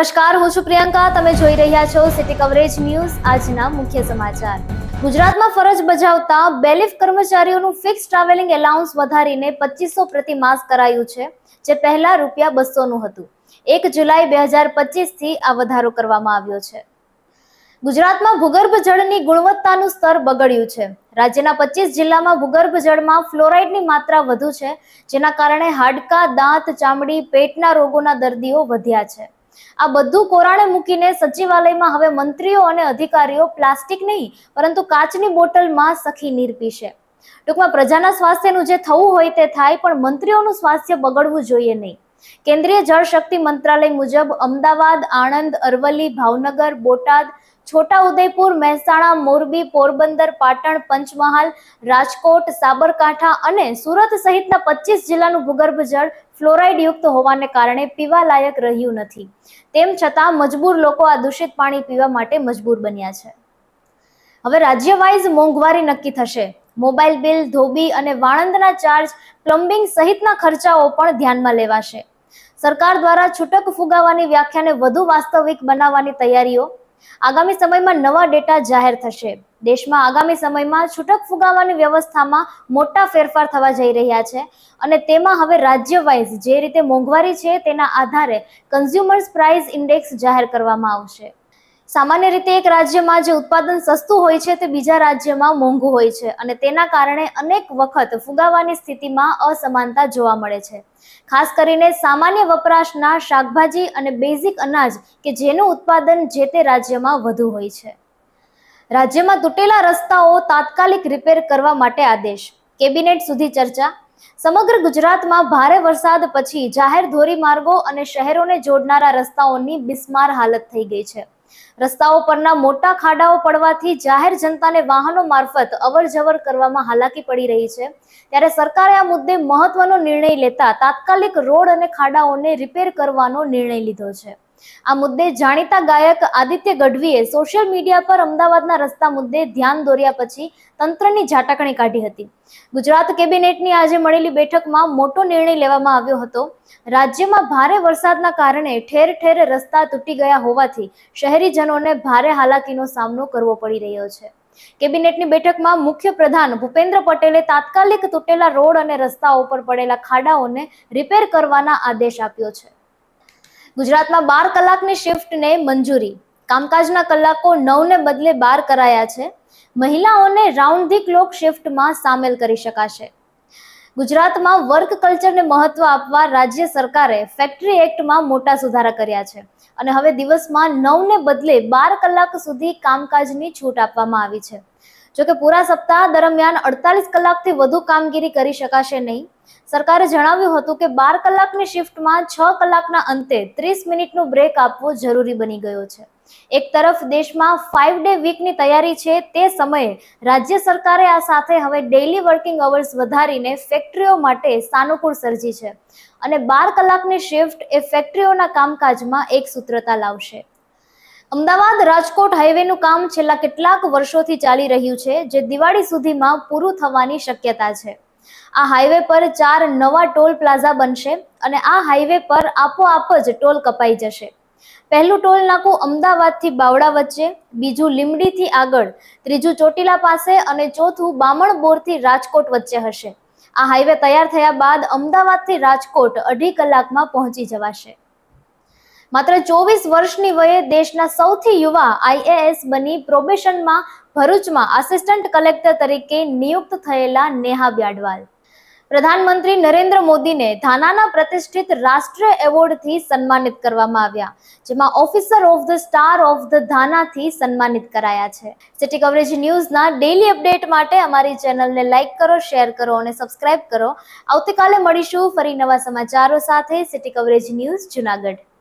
નમસ્કાર, હું છું પ્રિયંકા. તમે જોઈ રહ્યા છો સિટી કવરેજ ન્યૂઝ. આજના મુખ્ય સમાચાર. ગુજરાતમાં ફરજ બજાવતા બેલિફ કર્મચારીઓનું ફિક્સ ટ્રાવેલિંગ એલાઉન્સ વધારીને પચીસો પ્રતિ માસ કરાયું છે, જે પહેલા રૂપિયા બસોનું હતું. એક જુલાઈ બે હજાર પચીસથી આ વધારો કરવામાં આવ્યો છે. ગુજરાતમાં ભૂગર્ભ જળની ગુણવત્તાનું સ્તર બગડ્યું છે. રાજ્યના પચીસ જિલ્લામાં ભૂગર્ભ જળમાં ફ્લોરાઇડની માત્રા વધુ છે, જેના કારણે હાડકાં, દાંત, ચામડી, પેટના રોગોના દર્દીઓ વધ્યા છે. આ બધું કોરાણે મૂકીને સચિવાલયમાં હવે મંત્રીઓ અને અધિકારીઓ પ્લાસ્ટિક નહીં, પરંતુ કાચની બોટલમાં સખી નીર પીશે. ટૂંકમાં પ્રજાના સ્વાસ્થ્યનું જે થવું હોય તે થાય, પણ મંત્રીઓનું સ્વાસ્થ્ય બગડવું જોઈએ નહીં. કેન્દ્રીય જળ શક્તિ મંત્રાલય મુજબ અમદાવાદ, આણંદ, અરવલ્લી, ભાવનગર, બોટાદ છોટા ઉદયપુર મહેસાણા, મોરબી, પોરબંદર, પાટણ, પંચમહાલ, રાજકોટ, સાબરકાંઠા અને સુરત સહિતના પચીસ જિલ્લાનું ભૂગર્ભ જળ ફ્લોરાઇડ યુક્ત હોવાને કારણે પીવા લાયક રહ્યું નથી. તેમ છતાં મજબૂર લોકો આ દૂષિત પાણી પીવા માટે મજબૂર બન્યા છે. હવે રાજ્ય વાઇઝ મોંઘવારી નક્કી થશે. મોબાઈલ બિલ, ધોબી અને વાણંદના ચાર્જ, પ્લમ્બિંગ સહિતના ખર્ચાઓ પણ ધ્યાનમાં લેવાશે. સરકાર દ્વારા છૂટક ફુગાવાની વ્યાખ્યાને વધુ વાસ્તવિક બનાવવાની તૈયારીઓ આગામી સમયમાં નવા ડેટા જાહેર થશે. દેશમાં આગામી સમયમાં છૂટક ફુગાવાની વ્યવસ્થામાં મોટા ફેરફાર થવા જઈ રહ્યા છે અને તેમાં હવે રાજ્ય વાઇઝ જે રીતે મોંઘવારી છે તેના આધારે કન્ઝ્યુમર્સ પ્રાઇસ ઇન્ડેક્સ જાહેર કરવામાં આવશે. સામાન્ય રીતે એક રાજ્યમાં જે ઉત્પાદન સસ્તું હોય છે તે બીજા રાજ્યમાં મોંઘું હોય છે અને તેના કારણે અનેક વખત ફુગાવાની સ્થિતિમાં અસમાનતા જોવા મળે છે. ખાસ કરીને સામાન્ય વપરાશના શાકભાજી અને બેઝિક અનાજ કે જેનું ઉત્પાદન જે તે રાજ્યમાં વધુ હોય છે. રાજ્યમાં તૂટેલા રસ્તાઓ તાત્કાલિક રિપેર કરવા માટે આદેશ. કેબિનેટ સુધી ચર્ચા. સમગ્ર ગુજરાતમાં ભારે વરસાદ પછી જાહેર ધોરીમાર્ગો અને શહેરોને જોડનારા રસ્તાઓની બિસ્માર હાલત થઈ ગઈ છે. રસ્તાઓ પરના મોટા ખાડાઓ પડવાથી જાહેર જનતાને વાહનો મારફત અવર જવર કરવામાં હાલાકી પડી રહી છે. ત્યારે સરકારે આ મુદ્દે મહત્વનો નિર્ણય લેતા તાત્કાલિક રોડ અને ખાડાઓને રિપેર કરવાનો નિર્ણય લીધો છે. આ મુદ્દે જાણીતા ગાયક આદિત્ય ગઢવીએ સોશિયલ મીડિયા પર અમદાવાદના રસ્તા મુદ્દે ધ્યાન દોર્યા પછી તંત્રની ઝાટકણી કાઢી હતી. ગુજરાત કેબિનેટની આજે મળેલી બેઠકમાં મોટો નિર્ણય લેવામાં આવ્યો હતો. રાજ્યમાં ભારે વરસાદના કારણે ઠેર ઠેર રસ્તા તૂટી ગયા હોવાથી શહેરીજનોને ભારે હાલાકીનો સામનો કરવો પડી રહ્યો છે. કેબિનેટની બેઠકમાં મુખ્ય પ્રધાન ભૂપેન્દ્ર પટેલે તાત્કાલિક તૂટેલા રોડ અને રસ્તાઓ પર પડેલા ખાડાઓને રિપેર કરવાના આદેશ આપ્યો છે. ગુજરાતમાં બાર કલાકની શિફ્ટને મંજૂરી. કામકાજના કલાકો નવને બદલે બાર કરાયા છે. મહિલાઓને રાઉન્ડ ધી શિફ્ટમાં સામેલ કરી શકાશે. ગુજરાતમાં વર્ક કલ્ચરને મહત્વ આપવા રાજ્ય સરકારે ફેક્ટરી એક્ટમાં મોટા સુધારા કર્યા છે અને હવે દિવસમાં નવને બદલે બાર કલાક સુધી કામકાજની છૂટ આપવામાં આવી છે. જોકે પૂરા સપ્તાહ દરમિયાન અડતાલીસ કલાકથી વધુ કામગીરી કરી શકાશે નહીં. સરકારે જણાવ્યું હતું કે બાર કલાકની શિફ્ટમાં છ કલાકના અંતે ત્રીસ મિનિટનું બ્રેક આપવો જરૂરી બની ગયો છે. એક તરફ દેશમાં ફાઇવ ડે વીકની તૈયારી છે તે સમયે રાજ્ય સરકારે આ સાથે હવે ડેઇલી વર્કિંગ અવર્સ વધારીને ફેક્ટરીઓ માટે સાનુકૂળ સર્જી છે. અને બાર કલાકની શિફ્ટ એ ફેક્ટરીઓના કામકાજમાં એક સૂત્રતા લાવશે. અમદાવાદ રાજકોટ હાઈવેનું કામ છેલ્લા કેટલાક વર્ષોથી ચાલી રહ્યું છે, જે દિવાળી સુધીમાં પૂરું થવાની શક્યતા છે. આ હાઈવે પર ચાર નવા ટોલ પ્લાઝા બનશે અને આ હાઈવે પર આપોઆપ જ ટોલ કપાઈ જશે. પહેલું ટોલ નાકું અમદાવાદથી બાવડા વચ્ચે, બીજું લીમડીથી આગળ, ત્રીજું ચોટીલા પાસે અને ચોથું બામણબોરથી રાજકોટ વચ્ચે હશે. આ હાઈવે તૈયાર થયા બાદ અમદાવાદથી રાજકોટ અઢી કલાકમાં પહોંચી જવાશે. માત્ર ચોવીસ વર્ષની વયે દેશના સૌથી યુવા આઈએએસ બની પ્રોબેશનમાં ભરૂચમાં આસિસ્ટન્ટ કલેક્ટર તરીકે નિયુક્ત થયેલા નેહા બ્યાડવાલ. પ્રધાનમંત્રી નરેન્દ્ર મોદીને થાનાના પ્રતિષ્ઠિત રાષ્ટ્રીય એવોર્ડથી સન્માનિત કરવામાં આવ્યા, જેમાં officer of the star of the ધાનાથી સન્માનિત કરાયા છે. સિટી કવરેજ ન્યૂઝના ડેઇલી અપડેટ માટે અમારી ચેનલને લાઇક કરો શેર કરો અને સબસ્ક્રાઇબ કરો. આવતીકાલે મળીશું ફરી નવા સમાચારો સાથે. City coverage news Junagadh.